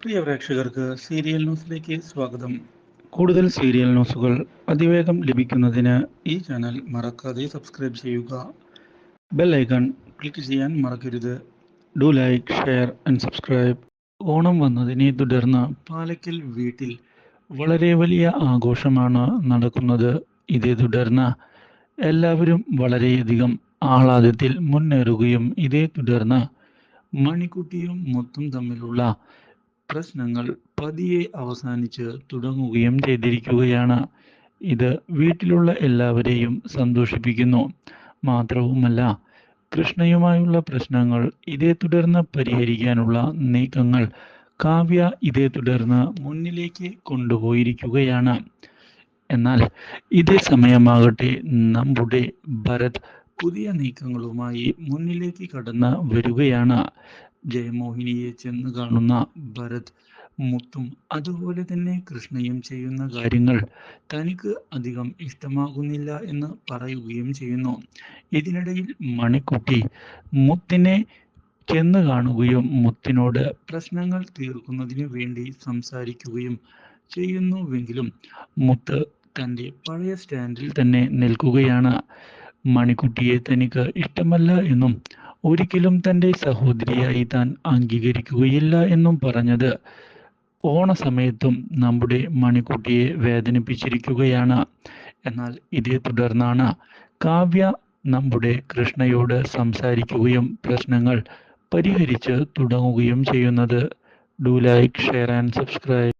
പ്രിയ പ്രേക്ഷകർക്ക് സീരിയൽ ന്യൂസിലേക്ക് സ്വാഗതം. കൂടുതൽ സീരിയൽ ന്യൂസുകൾ അതിവേഗം ലഭിക്കുന്നതിന് ഈ ചാനൽ മറക്കാതെ സബ്സ്ക്രൈബ് ചെയ്യുക. ബെൽ ഐക്കൺ ക്ലിക്ക് ചെയ്യാൻ മറക്കരുത്. Do like share and subscribe. Onam വന്നതിനെ തുടർന്ന് പാലക്കൽ വീട്ടിൽ വളരെ വലിയ ആഘോഷമാണ് നടക്കുന്നത്. ഇതേ തുടർന്ന് എല്ലാവരും വളരെയധികം ആഹ്ലാദത്തിൽ മുന്നേറുകയും ഇതേ തുടർന്ന് മണിക്കുട്ടിയും മുത്തും തമ്മിലുള്ള പ്രശ്നങ്ങൾ പതിയെ അവസാനിച്ച് തുടങ്ങുകയും ചെയ്തിരിക്കുകയാണ്. ഇത് വീട്ടിലുള്ള എല്ലാവരെയും സന്തോഷിപ്പിക്കുന്നു. മാത്രവുമല്ല കൃഷ്ണയുമായുള്ള പ്രശ്നങ്ങൾ ഇതേ തുടർന്ന് പരിഹരിക്കാനുള്ള നീക്കങ്ങൾ കാവ്യ ഇതേ തുടർന്ന് മുന്നിലേക്ക് കൊണ്ടുപോയിരിക്കുകയാണ്. എന്നാൽ ഇതേ സമയമാകട്ടെ നമ്മുടെ ഭരത് പുതിയ നീക്കങ്ങളുമായി മുന്നിലേക്ക് കടന്ന് വരികയാണ്. ജയമോഹിനിയെ ചെന്ന് കാണുന്ന ഭരത് മുത്തും അതുപോലെ തന്നെ കൃഷ്ണയും ചെയ്യുന്ന കാര്യങ്ങൾ തനിക്ക് അധികം ഇഷ്ടമാകുന്നില്ല എന്ന് പറയുകയും ചെയ്യുന്നു. ഇതിനിടയിൽ മണിക്കുട്ടി മുത്തിനെ ചെന്ന് കാണുകയും മുത്തിനോട് പ്രശ്നങ്ങൾ തീർക്കുന്നതിന് വേണ്ടി സംസാരിക്കുകയും ചെയ്യുന്നുവെങ്കിലും മുത്ത് തന്റെ പഴയ സ്റ്റാൻഡിൽ തന്നെ നിൽക്കുകയാണ്. മണിക്കുട്ടിയെ തനിക്ക് ഇഷ്ടമല്ല എന്നും ഒരിക്കലും തന്റെ സഹോദരിയായി താൻ അംഗീകരിക്കുകയില്ല എന്നും പറഞ്ഞത് ഓണസമയത്തും നമ്മുടെ മണിക്കുട്ടിയെ വേദനിപ്പിച്ചിരിക്കുകയാണ്. എന്നാൽ ഇതേ തുടർന്നാണ് കാവ്യ നമ്മുടെ കൃഷ്ണയോട് സംസാരിക്കുകയും പ്രശ്നങ്ങൾ പരിഹരിച്ച് തുടങ്ങുകയും ചെയ്യുന്നത്. Do like share and subscribe.